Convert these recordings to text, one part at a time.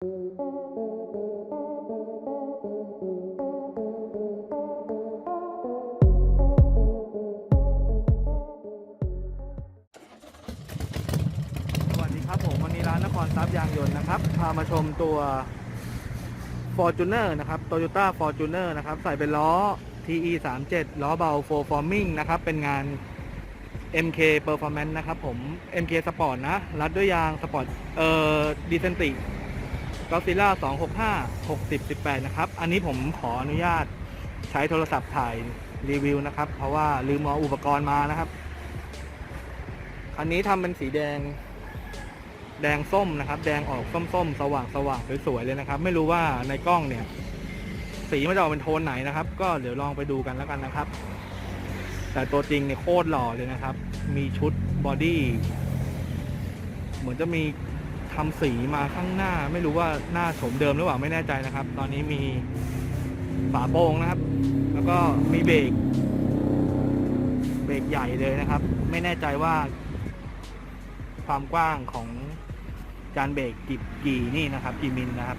สวัสดีครับผมวันนี้ร้านนครทรัพย์ยางยนต์นะครับ พามาชมตัว Fortuner นะครับ Toyota Fortuner นะครับ ใส่เป็นล้อ TE 3 7ล้อเบา Full Forming นะครับ เป็นงาน MK Performance นะครับผม MK Sport นะ รัดด้วยยาง Sport เอ่อ Decenti Godzilla 265 60 18นะครับ อันนี้ผมขออนุญาตใช้โทรศัพท์ถ่ายรีวิวนะครับ เพราะว่าลืมเอาอุปกรณ์มานะครับ อันนี้ทำเป็นสีแดง แดงส้มนะครับ แดงออกส้มๆ สว่างสว่างสวยๆเลยนะครับ ไม่รู้ว่าในกล้องเนี่ย สีมันจะออกเป็นโทนไหนนะครับ ก็เดี๋ยวลองไปดูกันแล้วกันนะครับ แต่ตัวจริงเนี่ยโคตรหล่อเลยนะครับ มีชุดบอดี้เหมือนจะมี ทำสีมาข้างหน้า ไม่รู้ว่าหน้าโฉมเดิมหรือเปล่าไม่แน่ใจนะครับ ตอนนี้มีฝาโปร่งนะครับ แล้วก็มีเบรกเบรกใหญ่เลยนะครับ ไม่แน่ใจว่า ความกว้างของจานเบรกกี่กี่นี่นะครับกี่มิลนะครับ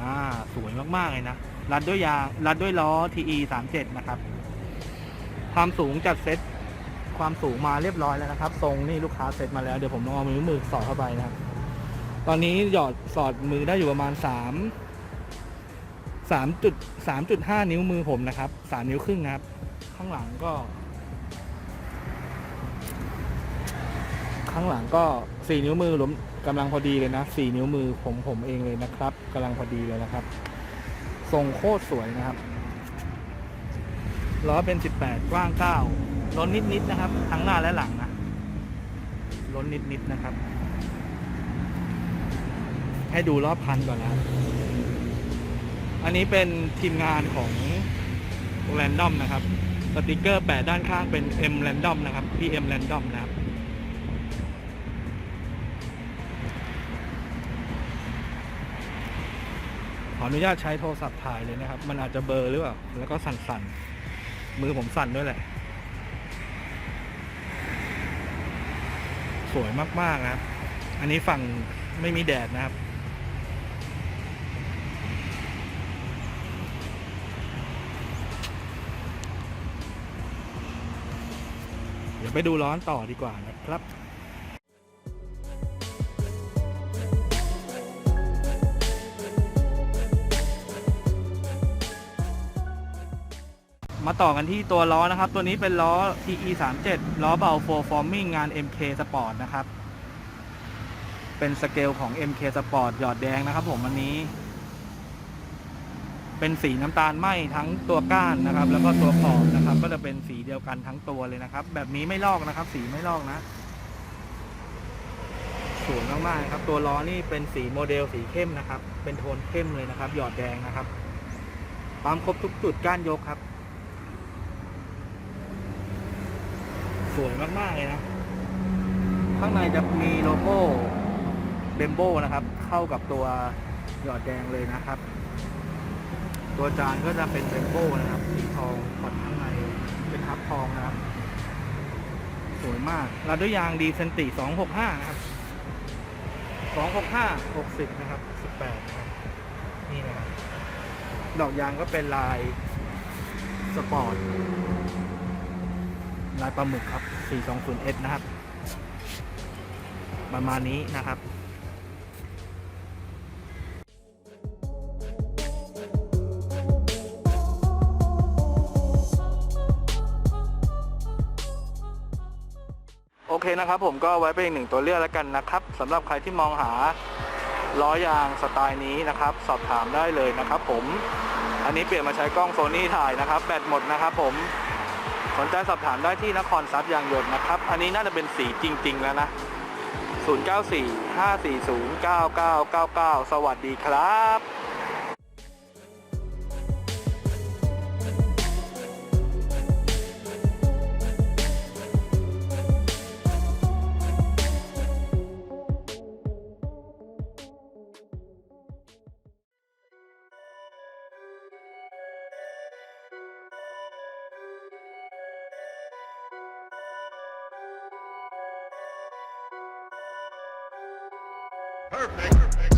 อ่าสวยมากๆเลยนะรัดด้วยยางรัดด้วยล้อ TE 37นะครับความสูงจัดเซต ความสูงมาเรียบร้อยแล้วนะครับ ทรงนี่ลูกค้าเซ็ตมาแล้ว เดี๋ยวผมลองเอามือมือสอดเข้าไปนะครับ ตอนนี้หยอดสอดมือได้อยู่ประมาณสามสามจุดสามจุดห้านิ้วมือผมนะครับสามนิ้วครึ่งนะครับ ข้างหลังก็ ข้างหลังก็สี่นิ้วมือรวมกำลังพอดีเลยนะสี่นิ้วมือผมผมเองเลยนะครับกำลังพอดีเลยนะครับ ทรงโคตรสวยนะครับล้อเป็นสิบแปดกว้างเก้า ล้นนิดนิดๆนะครับ ทั้งหน้าและหลังนะล้นนิดนิดๆนะครับ ให้ดูรอบพันก่อนนะ อันนี้เป็นทีมงานของ r รนดอมนะครับสติกเกอร์แปะด้านข้างเป็น M Random นะครับ PM Random นะครับ ขออนุญาตใช้โทรศัพท์ถ่ายเลยนะครับ มันอาจจะเบลอหรือเปล่า แล้วก็สั่นๆ มือผมสั่นด้วยแหละ สวยมาก ๆ นะครับ อันนี้ฝั่งไม่มีแดดนะครับ เดี๋ยวไปดูร้อนต่อดีกว่านะครับ มาต่อกันที่ตัวล้อนะครับ ตัวนี้เป็นล้อ TE 3 7ล้อเบา Full Forming งาน MK Sport นะครับ เป็นสเกลของ MK Sport หยอดแดงนะครับ ผมอันนี้ เป็นสีน้ำตาลไหมทั้งตัวก้านนะครับ แล้วก็ตัวขอบนะครับ ก็จะเป็นสีเดียวกันทั้งตัวเลยนะครับ แบบนี้ไม่ลอกนะครับ สีไม่ลอกนะสวยมากๆครับ ตัวล้อนี่เป็นสีโมเดลสีเข้มนะครับ เป็นโทนเข้มเลยนะครับ หยอดแดงนะครับ ปั๊มครบทุกจุดก้านยกครับ สวยมากๆเลยนะ ข้างในจะมีโลโก้เบมโบนะครับ เข้ากับตัวหยอดแดงเลยนะครับ ตัวจานก็จะเป็นเบมโบนะครับสีทองขอดข้างในเป็นทับทองนะครับ สวยมากรัดด้วยยางดีเซนติ265 นะครับ 265 60 นะครับ 18นะครับนี่นะครับ ดอกยางก็เป็นลายสปอร์ต ลายปลาหมึกครับ 420S นะครับ ประมาณนี้นะครับโอเคนะครับผมก็ไว้เป็นอีกหนึ่งตัวเลือกแล้วกันนะครับสำหรับใครที่มองหาล้อยางสไตล์นี้นะครับ สอบถามได้เลยนะครับผม อันนี้เปลี่ยนมาใช้กล้องโซนี่ถ่ายนะครับ แบตหมดนะครับผม สนใจสอบถามได้ที่นครทรัพย์ยางยนต์นะครับ อันนี้น่าจะเป็นสีจริง ๆ แล้วนะ 0945409999 สวัสดีครับ ค